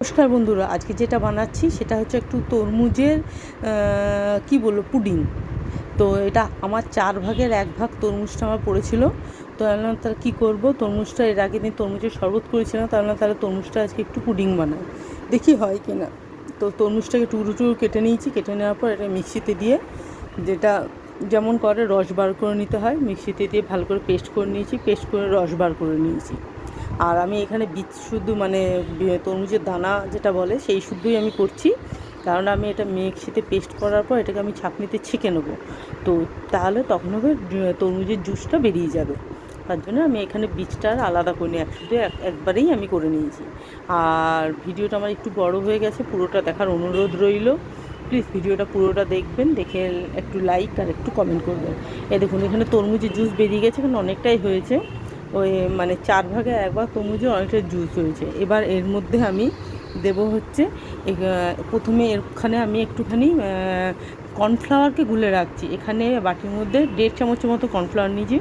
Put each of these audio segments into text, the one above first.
নমস্কার বন্ধুরা, আজকে যেটা বানাচ্ছি সেটা হচ্ছে একটু তরমুজের কি বলব, পুডিং। তো এটা আমার চার ভাগের এক ভাগ তরমুজটা আমার পড়েছিল। তো আমি তাহলে কী করব? তরমুজটা এর আগে দিন তরমুজের শরবত করেছিলাম, তাহলে তাহলে তরমুজটা আজকে একটু পুডিং বানাই। দেখি হয় কি না। তো তরমুজটাকে টুকরো টুকরো কেটে নিয়েছি, কেটে নেওয়ার পর এটা মিক্সিতে দিয়ে যেটা যেমন করে রস বার করে নিতে হয়, মিক্সিতে দিয়ে ভালো করে পেস্ট করে নিয়েছি, পেস্ট করে রস বার করে নিয়েছি। আর আমি এখানে বীজ শুদ্ধ মানে তরমুজের দানা যেটা বলে, সেই শুদ্ধই আমি করছি। কারণ আমি এটা মিক্সিতে পেস্ট করার পর এটাকে আমি ছাঁকনিতে ছেঁকে নেব। তো তাহলে তখন হবে তরমুজের জুসটা বেরিয়ে যাবে। তার জন্য আমি এখানে বীজটা আর আলাদা করে নিই একশুদ্ধ এক- একবারেই আমি করে নিয়েছি। আর ভিডিওটা আমার একটু বড় হয়ে গেছে, পুরোটা দেখার অনুরোধ রইল। প্লিজ ভিডিওটা পুরোটা দেখবেন, দেখে একটু লাইক আর একটু কমেন্ট করবেন। এ দেখুন, এখানে তরমুজের জুস বেরিয়ে গেছে, এখানে অনেকটাই হয়েছে। ওই মানে চার ভাগে একবার তরমুজে অনেকটা জুস হয়েছে। এবার এর মধ্যে আমি দেব হচ্ছে প্রথমে এখানে আমি একটুখানি কর্নফ্লাওয়ারকে গুলে রাখছি। এখানে বাটির মধ্যে দেড় চামচের মতো কর্নফ্লাওয়ার নিয়েছি।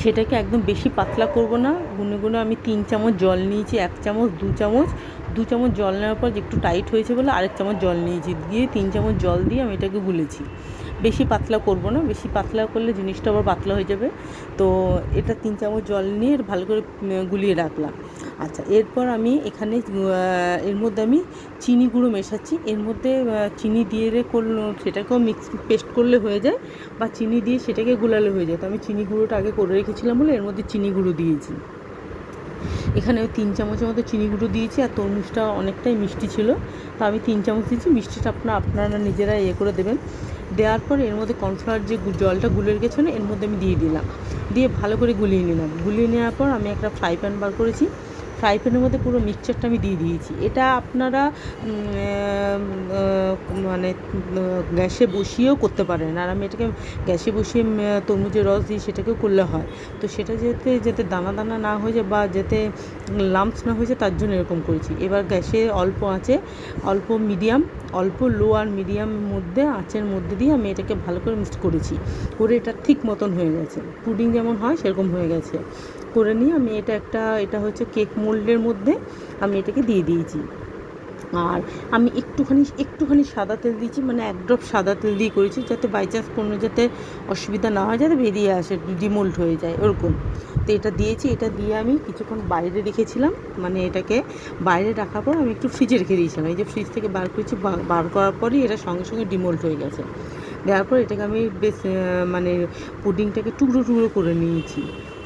সেটাকে একদম বেশি পাতলা করব না। গুনে গুনে আমি তিন চামচ জল নিয়েছি, এক চামচ, দু চামচ। দু চামচ জল নেওয়ার পর একটু টাইট হয়েছে বলে আরেক চামচ জল নিয়েছি। দিয়ে তিন চামচ জল দিয়ে আমি এটাকে গুলেছি। বেশি পাতলা করব না, বেশি পাতলা করলে জিনিসটা আবার পাতলা হয়ে যাবে। তো এটা তিন চামচ জল নিয়ে ভালো করে গুলিয়ে রাখলাম। আচ্ছা এরপর আমি এখানে এর মধ্যে আমি চিনি গুঁড়ো মেশাচ্ছি। এর মধ্যে চিনি দিয়ে করল, সেটাকেও মিক্স পেস্ট করলে হয়ে যায় বা চিনি দিয়ে সেটাকে গুলালে হয়ে যায়। তো আমি চিনি গুঁড়োটা আগে করে রেখেছিলাম বলে এর মধ্যে চিনি গুঁড়ো দিয়েছি। এখানে ওই তিন চামচের মতো চিনি গুঁড়ো দিয়েছি আর তরমুজটা অনেকটাই মিষ্টি ছিল। তো আমি তিন চামচ দিয়েছি, মিষ্টিটা আপনার, আপনারা নিজেরা ইয়ে করে দেবেন। দেওয়ার পর এর মধ্যে কর্নফ্লাওয়ার যে জলটা গুলে না এর মধ্যে আমি দিয়ে দিলাম। দিয়ে ভালো করে গুলিয়ে নিলাম। গুলিয়ে নেওয়ার পর আমি একটা ফ্রাই প্যান বার করেছি। ফ্রাই প্যানের মধ্যে পুরো মিক্সচারটা আমি দিয়ে দিয়েছি। এটা আপনারা মানে গ্যাসে বসিয়েও করতে পারেন। আর আমি এটাকে গ্যাসে বসিয়ে তরমুজের রস দিই সেটাকেও করলে হয়। তো সেটা যাতে যাতে দানা দানা না হয়ে যায় বা যাতে লাম্পস না হয়ে যায়, তার জন্য এরকম করেছি। এবার গ্যাসে অল্প আঁচে, অল্প মিডিয়াম অল্প লো আর মিডিয়াম মধ্যে, আঁচের মধ্যে দিয়ে আমি এটাকে ভালো করে মিক্সড করেছি। করে এটা ঠিক মতন হয়ে গেছে। পুডিং যেমন হয়, সেরকম হয়ে গেছে। করে নিয়ে আমি এটা একটা, এটা হচ্ছে কেক মোল্ডের মধ্যে আমি এটাকে দিয়ে দিয়েছি। আর আমি একটুখানি একটুখানি সাদা তেল দিয়েছি মানে এক ড্রপ সাদা তেল দিয়ে করেছি, যাতে বাই চান্স কোনো যাতে অসুবিধা না হয়, যাতে বেরিয়ে আসে, ডিমোল্ড হয়ে যায়, ওরকম। তো এটা দিয়েছি, এটা দিয়ে আমি কিছুক্ষণ বাইরে রেখেছিলাম মানে এটাকে বাইরে রাখার পর আমি একটু ফ্রিজে রেখে দিয়েছিলাম। এই যে ফ্রিজ থেকে বার করেছি বার করার পরই এটা সঙ্গে সঙ্গে ডিমোল্ড হয়ে গেছে। দেওয়ার পর এটাকে আমি বেশ মানে পুডিংটাকে টুকরো টুকরো করে নিয়েছি।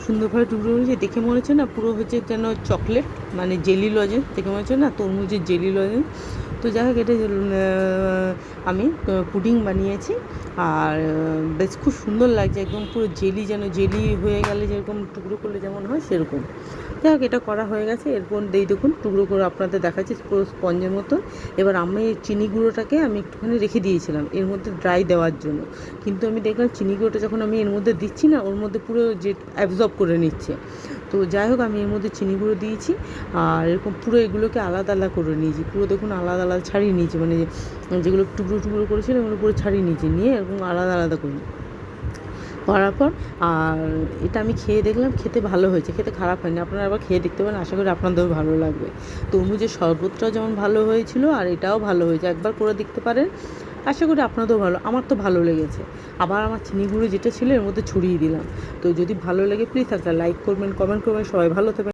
সুন্দরভাবে টুকরো হয়েছে, দেখে মনে হচ্ছে না পুরো হচ্ছে যেন চকলেট মানে জেলি লজেন দেখে মনে হচ্ছে না তরমুজের জেলি লজেন তো যাই হোক, এটা আমি পুডিং বানিয়েছি, আর বেশ খুব সুন্দর লাগছে, একদম পুরো জেলি যেন জেলি হয়ে গেলে যেরকম টুকরো করলে যেমন হয় সেরকম। যাই হোক, এটা করা হয়ে গেছে। এরপর দেই দেখুন, টুকরো করে আপনাদের দেখাচ্ছি পুরো স্পঞ্জের মতন এবার আমি চিনি গুঁড়োটাকে আমি একটুখানি রেখে দিয়েছিলাম, এর মধ্যে ড্রাই দেওয়ার জন্য। কিন্তু আমি দেখলাম চিনি গুঁড়োটা যখন আমি এর মধ্যে দিচ্ছি না, ওর মধ্যে পুরো যে অ্যাবজর্ব করে নিচ্ছে। তো যাই হোক, আমি এর মধ্যে চিনি গুঁড়ো দিয়েছি, আর এরকম পুরো এগুলোকে আলাদা আলাদা করে নিয়েছি। পুরো দেখুন আলাদা আলাদা ছাড়িয়ে নিয়েছি মানে যেগুলো টুকরো টুকরো করেছিলাম ওগুলো পুরো ছাড়িয়ে নিয়েছি, নিয়ে এরকম আলাদা আলাদা করে করার পর, আর এটা আমি খেয়ে দেখলাম, খেতে ভালো হয়েছে, খেতে খারাপ হয়নি। আপনারা আবার খেয়ে দেখতে পারেন, আশা করি আপনাদেরও ভালো লাগবে। তরমুজের শরবতটাও যেমন ভালো হয়েছিল, আর এটাও ভালো হয়েছে, একবার করে দেখতে পারেন। আশা করি আপনাদেরও ভালো, আমার তো ভালো লেগেছে। আবার আমার চিনি গুঁড়ো যেটা ছিল, এর মধ্যে ছড়িয়ে দিলাম। তো যদি ভালো লাগে প্লিজ একটা লাইক করবেন কমেন্ট করবেন, সবাই ভালো থাকবেন।